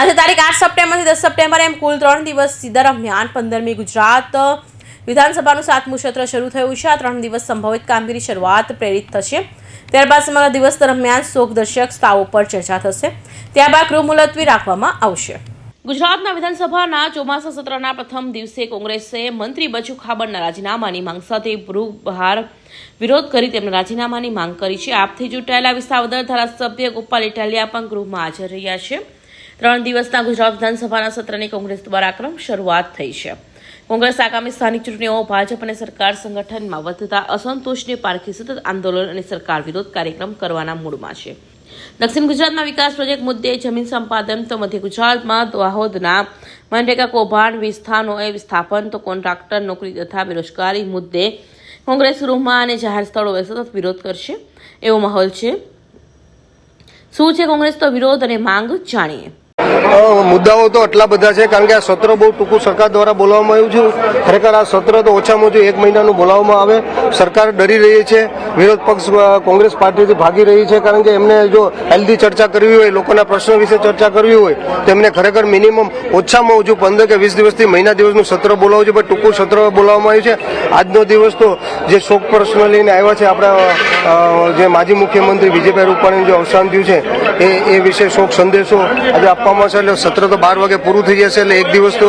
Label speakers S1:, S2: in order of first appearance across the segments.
S1: આજે તારીખ આઠ સપ્ટેમ્બરથી દસ સપ્ટેમ્બર એમ કુલ ત્રણ દિવસ દરમિયાન પંદરમી ગુજરાત વિધાનસભાનું સાતમું સત્ર શરૂ થયું છે. આ ત્રણ દિવસ સંભવિત કામગીરી શરૂઆત પ્રેરિત થશે. ત્યારબાદ સમગ્ર દિવસ દરમિયાન શોકદર્શક સ્ટાવ પર ચર્ચા થશે. ત્યારબાદ ગૃહ મુલતવી રાખવામાં આવશે. ગુજરાતના વિધાનસભાના ચોમાસા સત્રના પ્રથમ દિવસે કોંગ્રેસે મંત્રી બચુ ખાબડના રાજીનામાની માંગ સાથે બહાર વિરોધ કરી તેમના રાજીનામાની માંગ કરી છે. આપથી ચૂંટાયેલા વિસાવદર ધારાસભ્ય ગોપાલ ઇટાલિયા પણ ગૃહમાં હાજર રહ્યા છે. ત્રણ દિવસના ગુજરાત વિધાનસભાના સત્રની કોંગ્રેસ દ્વારા આક્રમ શરૂઆત થઈ છે. કોંગ્રેસ આગામી સ્થાનિક ચૂંટણીઓ, ભાજપ અને સરકાર સંગઠનમાં વધતા અસંતોષને પારખી સતત આંદોલન અને સરકાર વિરોધ કાર્યક્રમ કરવાના મૂડમાં છે. દક્ષિણ ગુજરાતમાં વિકાસ પ્રોજેક્ટ મુદ્દે જમીન સંપાદન તો મધ્ય ગુજરાતમાં દાહોદના મનરેગા કૌભાંડ વિસ્થાનોએ વિસ્થાપન, તો કોન્ટ્રાક્ટર, નોકરી તથા બેરોજગારી મુદ્દે કોંગ્રેસ ગૃહમાં અને જાહેર સ્થળોએ સતત વિરોધ કરશે એવો માહોલ છે. શું છે કોંગ્રેસ તો વિરોધ અને માંગ જાણીએ.
S2: મુદ્દાઓ તો આટલા બધા છે, કારણ કે આ સત્ર બહુ ટૂંકું સરકાર દ્વારા બોલાવવામાં આવ્યું છે. ખરેખર આ સત્ર તો ઓછામાં ઓછું એક મહિનાનું બોલાવવામાં આવે. સરકાર ડરી રહી છે, વિરોધ પક્ષ કોંગ્રેસ પાર્ટીથી ભાગી રહી છે, કારણ કે એમને જો હેલ્ધી ચર્ચા કરવી હોય, લોકોના પ્રશ્નો વિશે ચર્ચા કરવી હોય, તો એમને ખરેખર મિનિમમ ઓછામાં ઓછું પંદર કે વીસ દિવસથી મહિના દિવસનું સત્ર બોલાવવું છે, પણ ટૂંકું સત્ર બોલાવવામાં આવ્યું છે. આજનો દિવસ તો જે શોક પ્રશ્ન લઈને આવ્યા છે, આપણા જે માજી મુખ્યમંત્રી વિજયભાઈ રૂપાણીનું જે અવસાન થયું છે, એ એ વિશે શોક સંદેશો આજે આપવામાં એટલે સત્ર તો બાર વાગે પૂરું થઈ જશે એટલે એક દિવસ તો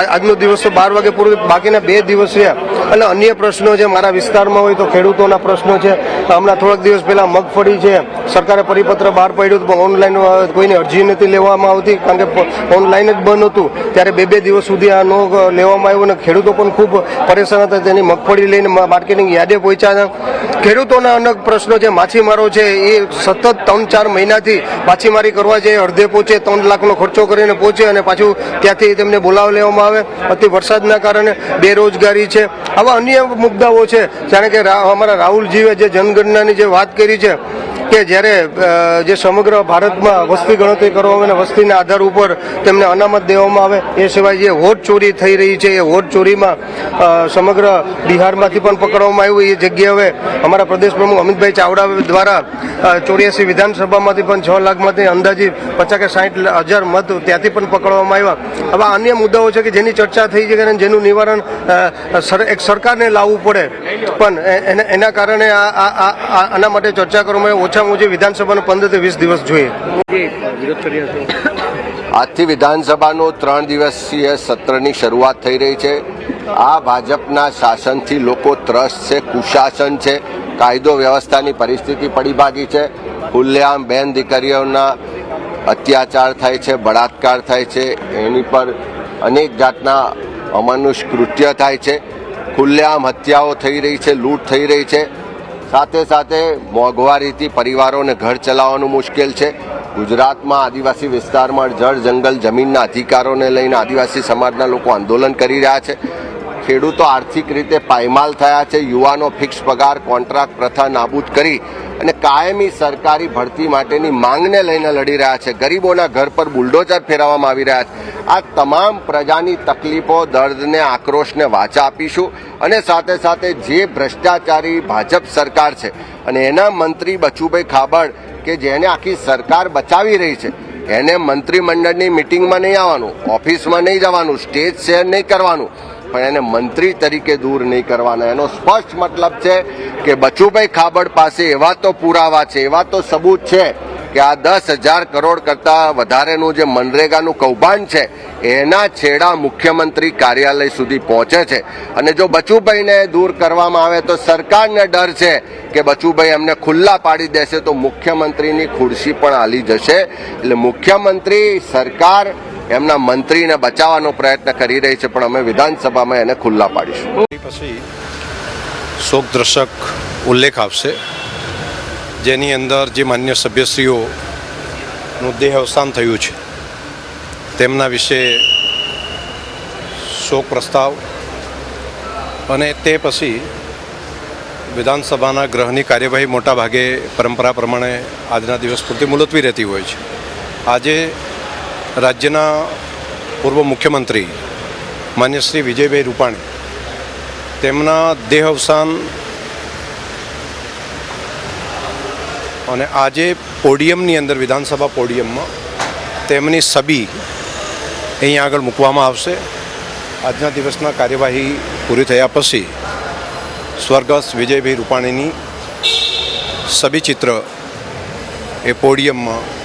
S2: આજનો દિવસ તો બાર વાગે પૂરું બાકીના બે દિવસ છે. એટલે અન્ય પ્રશ્નો છે, મારા વિસ્તારમાં હોય તો ખેડૂતોના પ્રશ્નો છે. હમણાં થોડાક દિવસ પહેલા મગફળી છે. સરકારે પરિપત્ર બહાર પાડ્યું હતું ઓનલાઈન કોઈની અરજી નથી લેવામાં આવતી, કારણ કે ઓનલાઈન જ બંધ હતું. ત્યારે બે બે દિવસ સુધી આ નો લેવામાં આવ્યું અને ખેડૂતો પણ ખૂબ પરેશાન હતા. તેની મગફળી લઈને માર્કેટિંગ યાદે પહોંચ્યા ખેડૂતોના અનેક પ્રશ્નો છે માછીમારો છે, એ સતત ત્રણ ચાર મહિનાથી માછીમારી કરવા જાય અડધે પહોંચે ત્રણ લાખનો ખર્ચો કરીને પહોંચે અને પાછું ત્યાંથી તેમને બોલાવ લેવામાં આવે. અતિ વરસાદના કારણે બેરોજગારી છે. આવા અન્ય મુદ્દાઓ છે. જાણે કે અમારા રાહુલજીએ જે જનગણનાની જે વાત કરી છે કે જ્યારે જે સમગ્ર ભારતમાં વસ્તી ગણતરી કરવામાં અને વસ્તીના આધાર ઉપર તેમને અનામત દેવામાં આવે, એ સિવાય જે વોટ ચોરી થઈ રહી છે, એ વોટ ચોરીમાં સમગ્ર બિહારમાંથી પણ પકડવામાં આવ્યું. એ જગ્યાએ અમારા પ્રદેશ પ્રમુખ અમિતભાઈ ચાવડા દ્વારા ચોર્યાસી વિધાનસભામાંથી પણ છ લાખમાંથી અંદાજી પચાસ કે સાઠ હજાર મત ત્યાંથી પણ પકડવામાં આવ્યા. આવા અન્ય મુદ્દાઓ છે કે જેની ચર્ચા થઈ છે અને જેનું નિવારણ એક સરકારને લાવવું પડે. પણ એના- કારણે આના માટે ચર્ચા કરવામાં આવે. ઓછામાં ઓછી વિધાનસભાનો પંદરથી વીસ દિવસ જોઈએ.
S3: આજથી વિધાનસભાનું ત્રણ દિવસીય સત્રની શરૂઆત થઈ રહી છે. આ ભાજપના શાસનથી લોકો ત્રસ્ત છે કુશાસન છે કાયદો વ્યવસ્થાની પરિસ્થિતિ પડી ભાગી છે. ખુલ્લેઆમ બેન દીકરીઓના અત્યાચાર થાય છે બળાત્કાર થાય છે એની પર અનેક જાતના અમાનુષ કૃત્ય થાય છે. ખુલ્લેઆમ હત્યાઓ થઈ રહી છે લૂંટ થઈ રહી છે. સાથે સાથે મોંઘવારીથી પરિવારોને ઘર ચલાવવાનું મુશ્કેલ છે. ગુજરાતમાં આદિવાસી વિસ્તારમાં જળ જંગલ જમીનના અધિકારોને લઈને આદિવાસી સમાજના લોકો આંદોલન કરી રહ્યા છે. ખેડૂતો આર્થિક રીતે પાયમાલ થયા છે. યુવાનો ફિક્સ પગાર, કોન્ટ્રાક્ટ પ્રથા નાબૂદ કરી અને કાયમી સરકારી ભરતી માટેની માંગને લઈને લડી રહ્યા છે. ગરીબોના ઘર પર બુલડોઝર ફેરવવામાં આવી રહ્યા છે. આ તમામ પ્રજાની તકલીફો, દર્દને, આક્રોશને વાચા આપીશું અને સાથે સાથે જે ભ્રષ્ટાચારી ભાજપ સરકાર છે અને એના મંત્રી બચુભાઈ ખાબડ કે જેને આખી સરકાર બચાવી રહી છે, એને મંત્રીમંડળની મિટિંગમાં નહીં આવવાનું, ઓફિસમાં નહીં જવાનું, સ્ટેજ શેર નહીં કરવાનું પણ એને મંત્રી તરીકે દૂર નહીં કરવાના. એનો સ્પષ્ટ મતલબ છે કે બચુભાઈ ખાબડ પાસે એવા તો પુરાવા છે, એવા તો સબૂત છે કે આ દસ હજાર કરોડ કરતા વધારેનું જે મનરેગાનું કૌભાંડ છે, એના છેડા મુખ્યમંત્રી કાર્યાલય સુધી પહોંચે છે. અને જો બચુભાઈને દૂર કરવામાં આવે તો સરકારને ડર છે કે બચુભાઈ એમને ખુલ્લા પાડી દેશે તો મુખ્યમંત્રીની ખુરશી પણ હાલી જશે. એટલે મુખ્યમંત્રી, સરકાર એમના મંત્રીને બચાવવાનો પ્રયત્ન કરી રહી છે, પણ અમે વિધાનસભામાં એને ખુલ્લા પાડીશું.
S4: પછી શોકદર્શક ઉલ્લેખ આપશે જેની અંદર જે માન્ય સભ્યશ્રીઓનું દેહ અવસાન થયું છે, તેમના વિશે શોક પ્રસ્તાવ અને તે પછી વિધાનસભાના ગ્રહની કાર્યવાહી મોટા ભાગે પરંપરા પ્રમાણે આજના દિવસ પૂરતી મુલતવી રહેતી હોય છે. આજે રાજ્યના પૂર્વ મુખ્યમંત્રી માન્ય શ્રી વિજયભાઈ રૂપાણી, તેમના દેહ અવસાન અને આજે પોડિયમની અંદર વિધાનસભા પોડિયમમાં તેમની સબી અહીં આગળ મૂકવામાં આવશે. આજના દિવસના કાર્યવાહી પૂરી થયા પછી સ્વર્ગસ્થ વિજયભાઈ રૂપાણીની સબી ચિત્ર એ પોડિયમમાં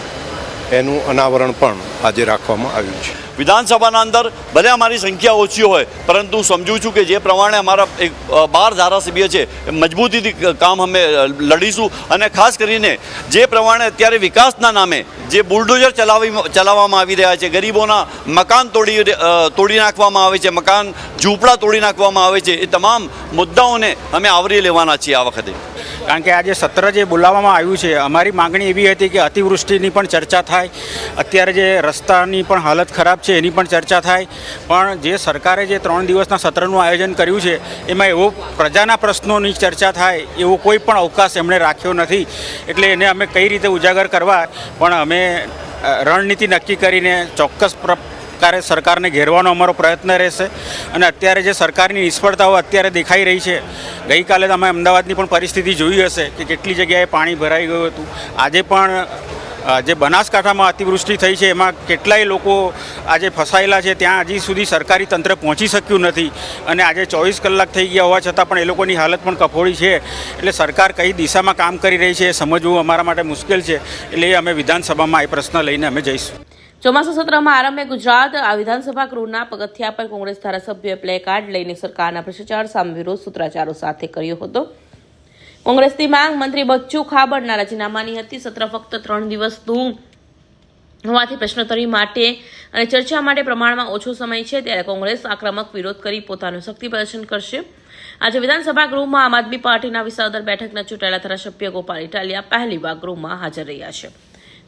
S4: એનું અનાવરણ પણ આજે રાખવામાં આવ્યું છે.
S5: વિધાનસભાના અંદર ભલે અમારી સંખ્યા ઓછી હોય, પરંતુ હું સમજુ છું કે જે પ્રમાણે અમારા એક બાર ધારાસભ્ય છે, એ મજબૂતીથી કામ અમે લડીશું અને ખાસ કરીને જે પ્રમાણે અત્યારે વિકાસના નામે જે બુલડોઝર ચલાવી, ચલાવવામાં આવી રહ્યા છે, ગરીબોના મકાન તોડી તોડી નાખવામાં આવે છે, મકાન ઝૂંપડા તોડી નાખવામાં આવે છે, એ તમામ મુદ્દાઓને અમે આવરી લેવાના છીએ આ વખતે.
S6: કારણ કે આજે સત્ર જે બોલાવવામાં આવ્યું છે, અમારી માગણી એવી હતી કે અતિવૃષ્ટિની પણ ચર્ચા થાય, અત્યારે જે રસ્તાની પણ હાલત ખરાબ છે એની પણ ચર્ચા થાય, પણ જે સરકારે જે ત્રણ દિવસના સત્રનું આયોજન કર્યું છે, એમાં એવો પ્રજાના પ્રશ્નોની ચર્ચા થાય, એવો કોઈ પણ અવકાશ એમણે રાખ્યો નથી, એટલે એને અમે કઈ રીતે ઉજાગર કરવા, પણ અમે રણનીતિ નક્કી કરીને ચોક્કસ પ્રકારે સરકારને ઘેરવાનો અમારો પ્રયત્ન રહેશે અને અત્યારે જે સરકારની નિષ્ફળતાઓ અત્યારે દેખાઈ રહી છે, ગઈકાલે તમે અમદાવાદની પણ પરિસ્થિતિ જોઈ હશે કે કેટલી જગ્યાએ પાણી ભરાઈ ગયું હતું. આજે પણ જે બનાસકાંઠામાં અતિવૃષ્ટિ થઈ છે, એમાં કેટલાય લોકો આજે ફસાયેલા છે, ત્યાં હજી સુધી સરકારી તંત્ર પહોંચી શક્યું નથી અને આજે ચોવીસ કલાક થઈ ગયા હોવા છતાં પણ એ લોકોની હાલત પણ કફોડી છે. એટલે સરકાર કઈ દિશામાં કામ કરી રહી છે એ સમજવું અમારા માટે મુશ્કેલ છે. એટલે અમે વિધાનસભામાં એ પ્રશ્ન લઈને અમે જઈશું.
S1: ચોમાસુ સત્રમાં આરંભે ગુજરાત વિધાનસભા ગૃહના પગથિયા પર કોંગ્રેસ ધારાસભ્યોએ પ્લે કાર્ડ લઈને સરકારના ભ્રષ્ટાચાર સામે વિરોધ સૂત્રાચારો સાથે કર્યો હતો. કોંગ્રેસની માંગ મંત્રી બચ્ચુ ખાબડના રાજીનામાની હતી. સત્ર ફક્ત ત્રણ દિવસનું હોવાથી પ્રશ્નોત્તરી માટે અને ચર્ચા માટે પ્રમાણમાં ઓછો સમય છે ત્યારે કોંગ્રેસ આક્રમક વિરોધ કરી પોતાનું શક્તિ પ્રદર્શન કરશે. આજે વિધાનસભા ગૃહમાં આમ આદમી પાર્ટીના વિસાવદર બેઠકના ચૂંટાયેલા ધારાસભ્ય ગોપાલ ઇટાલિયા પહેલીવાર ગૃહમાં હાજર રહ્યા છે.